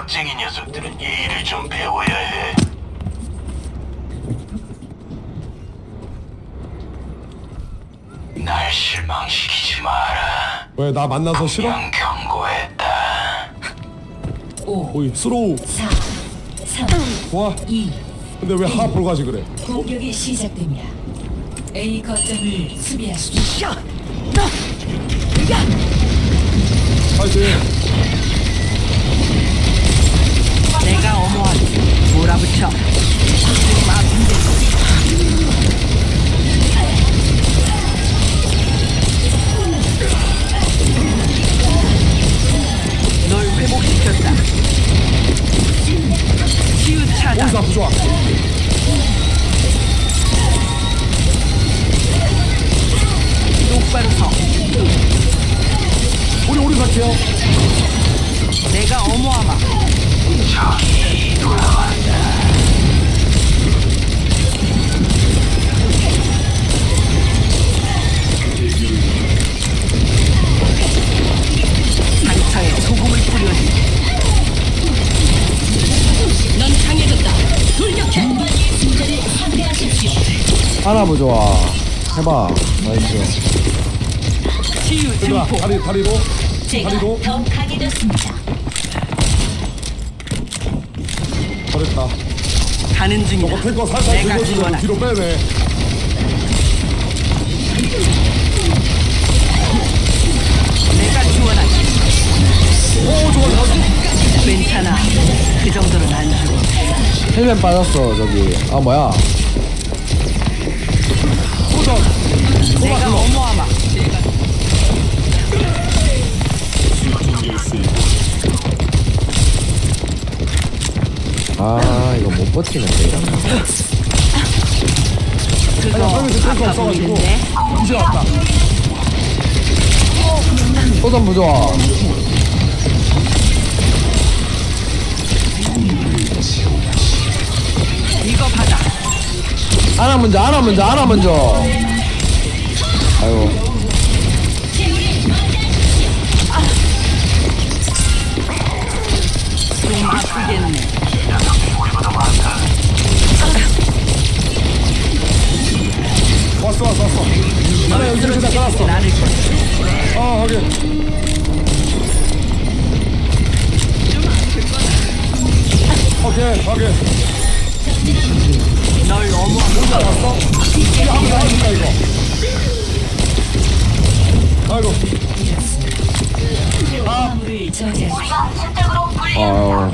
약쟁이 녀석들은 예의를 좀 배워야 해. 날 실망시키지 마라. 왜 나 만나서 싫어? 그냥 경고했다. 5, 오이 스로우 4, 3, 와 2. 근데 왜 하프로 가지 그래 공격이 시작됩니다. A 거점을 수비하십시오. 파이팅 내가 어머하 하나 보 좋아. 해봐. 나이스. 치유 증폭 다리 다리로 다리로 더 강해졌습니다. 잘했다 가는 중이다 저거 탱커 살살 내가 지원한다 뒤로 빼네 내가 지원하지 오 좋아 좋아 괜찮아 그 정도는 안 죽어 헬멧 빠졌어 저기. 아 뭐야? 내가 어머하마. 아 이거 못 버티는데 이러면. 그거 없어가지고. 보이는데? 이제 왔다. 소전 부좋아. 이거 받아 하나 먼저 하나 먼저 하나 먼저. 아이고. 이제 한번 나와준다 이거 아이고 저지하십시오. 아유.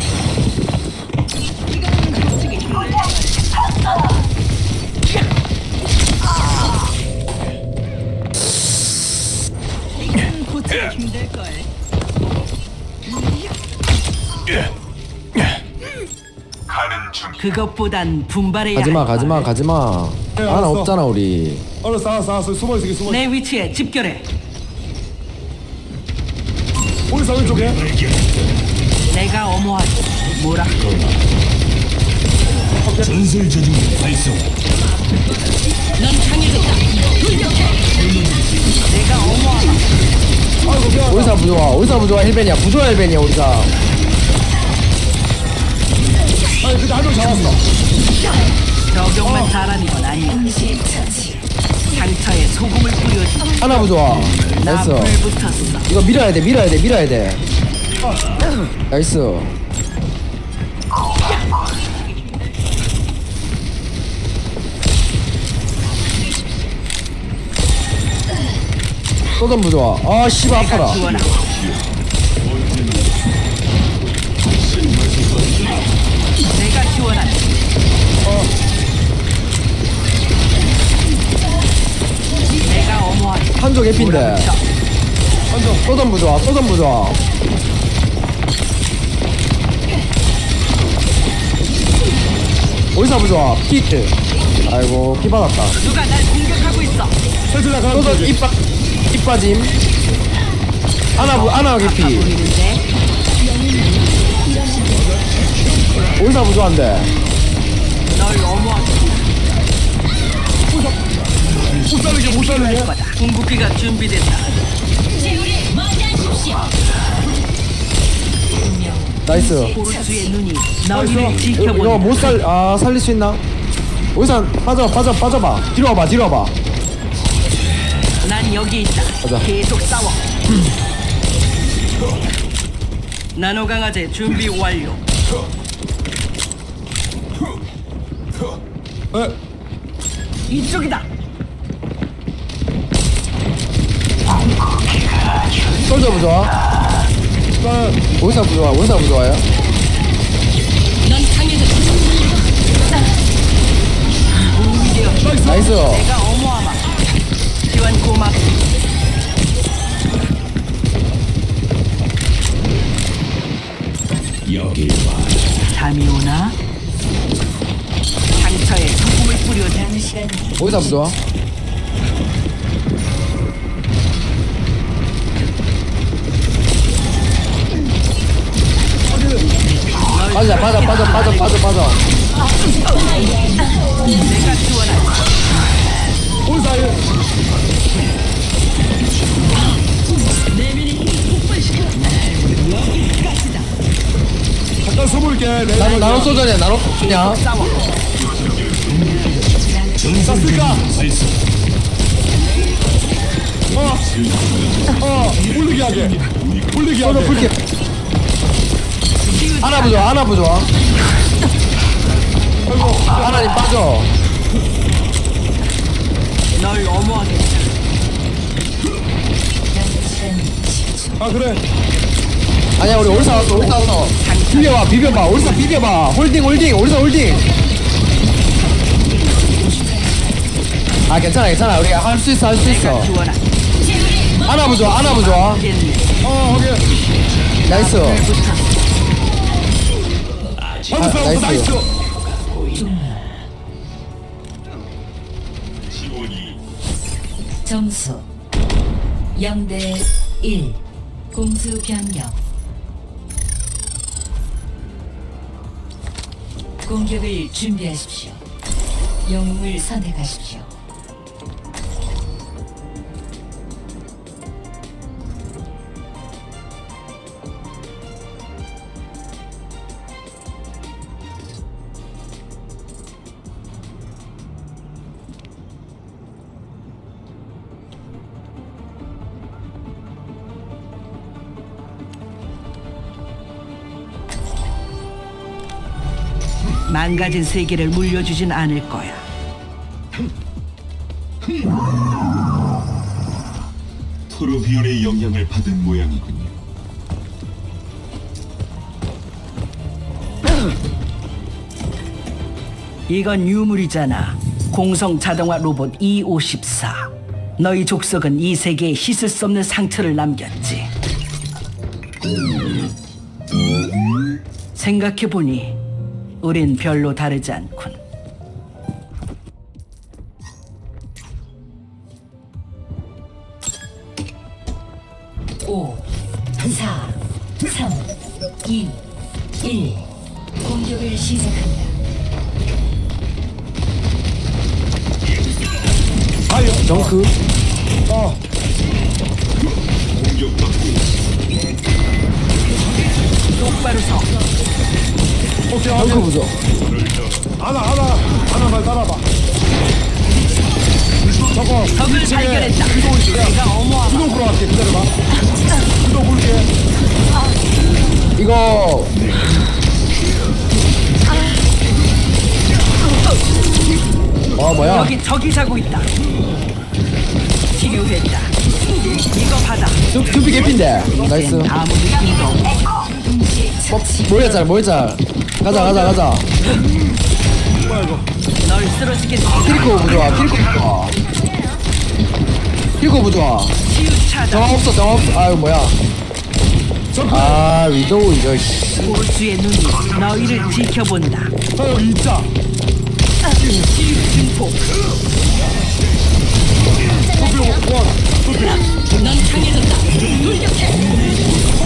힘들 걸 가는 중. 그것보단 분발해야 가지마 할 가지마 걸. 가지마. 네, 하나 알았어. 없잖아 우리. 알았어 알았어 알았어 숨어 있을게 숨어 있을게 내 위치에 집결해 오이스 왼쪽에 내가 어머하지 뭐라 넌 강해졌다 돌격해 내가 어머하마 아이고 미안 오이사 부좋아. 오이사 부좋아 헬벤이야. 부좋아 헬벤이야 오이사. 아니 근데 한명 잡았어 적용만 잘하는 건 아니야. 상처에 소금을 뿌려주고 하나 부좋아. 나 나이스. 불 붙었어 이거 밀어야 돼 밀어야 돼 밀어야 돼. 나이스. 소전 부좋아. 아 씨발 내가 아파라. 지원하 한쪽 에핀데. 몰아붙여 소전 부 좋아. 소전 부 좋아. 오이사 부 좋아. 피트. 아이고 피 받았다. 누가 날 공격하고 있어 세트나 가는 소전 입빠 입 빠짐. 하나 부 하나 아파 개피. 보이는데 오이사 부 좋아인데. 못 살리게 못 살리게 거다 궁극기가 준비됐다 나이스 보르스의 눈이 아, 너희를 이거 지켜본다. 못살아 살릴 수 있나 오이산 빠져 빠져 빠져봐 뒤로 와봐 뒤로 와봐 난 여기 있다. 가자. 계속 싸워. 나노 강화제 준비 완료. 에, 이쪽이다. 솔저 부좋아 에, 오이산 부좋아 오이산 부좋아요 나이스 내가 어머하마. 지원 고맙. 여길 봐. 잠이 오나? 상처에 소금을 뿌려대. 남은 시간 오이산 부좋아 빠져 빠져 빠져 빠져 빠져 빠져 사이. 잠깐 숨을게. 내 나노 나노 소전이야 나노 그냥 싸워. 쌌을까? 어, 어, 울리게 하게. 소전 하게. 풀게 하나 부좋아 하나 아이고, 하나님 빠져 널 어머하겠다. 남은 시간 10초. 아 그래. 아니야 우리 오리사 왔어 오리사 왔어 비벼봐 비벼봐 오리사 비벼봐 홀딩 홀딩 오리사 홀딩 아 괜찮아 괜찮아 우리가 할수 있어 할 수 있어 지원할. 하나 부좋아 하나 부좋아 겠네. 어, 오케이. 나이스. 나이스. 나이스. 점수 0대 1 공수 변경. 공격을 준비하십시오. 영웅을 선택하십시오 망가진 세계를 물려주진 않을 거야. 토르비온의 영향을 받은 모양이군요. 이건 유물이잖아. 공성 자동화 로봇 E54. 너희 족속은 이 세계에 씻을 수 없는 상처를 남겼지. 생각해보니 우린 별로 다르지 않군. 오, 사, 삼, 이, 일. 공격을 시작합니다. 아유, 정크 어, 공격받고 똑바로 서. 오케이. 정크 오케이. 부좋아 하나, 하나, 하나만 따라봐. 저거, 적을 발견했다. 위도 있어. 야, 내가 어머하마. 위도 보러 갈게. 기다려봐. 위도 볼게. 이거 어 뭐야 여기 적이 자고 있다. 치료했다. 이거 받아. 두, 두피 개핀데 나이스 아무 느낌도 없고 어, 모였잖아 모였잖아 가자 가자 가자. 널 쓰러지겠지. 키리코 부좋아 키리코 부좋아 키리코 부좋아. 정화 없어 정화 없어 아유 뭐야. 아 위도우 이거 씨. 보수의 눈이 너희를 지켜본다. 아, 여기 있자. 치유 증폭. 투표, 원, 투표. 넌 강해졌다. 돌격해.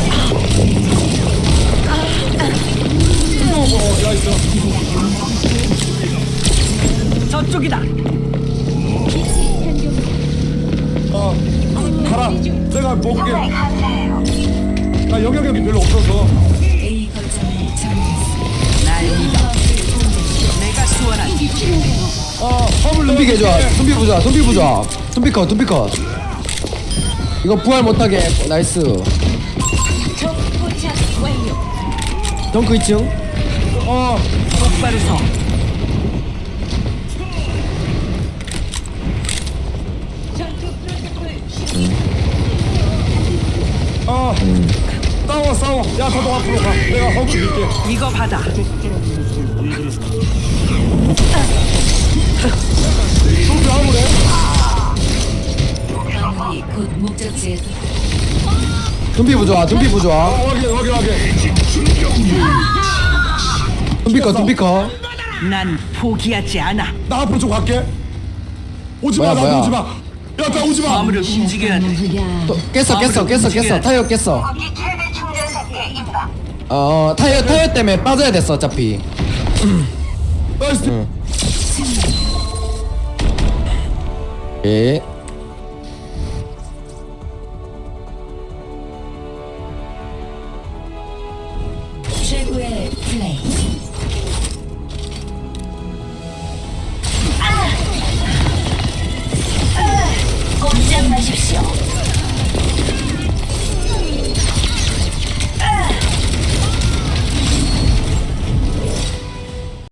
아 화물 둠비 개좋아 둠비 부자 둠비 부자. 둠비 컷 둠비 컷. 이거 부활 못하게. 나이스. 덩크 2층. 아 똑바로 서. 아. 싸워 싸워. 야 더더 앞으로 가. 내가 화물 밀게. 이거 받아. 둠비 화물해 화물이 곧 목적지에 도 둠비 부자 둠비 아 부자 확인 확인 확인. 둠비 컷 난 포기하지 않아. 나 앞으로 좀 갈게. 오지마 뭐야, 나 뭐야. 오지마. 야나 오지마. 화물을 움직여야 돼. 또 깼어 깼어 깼어 깼어. 타이어 깼어. 어 타이어 타이어 때문에 빠져야 됐어 어차피. 나이스 예 최고의 플레이.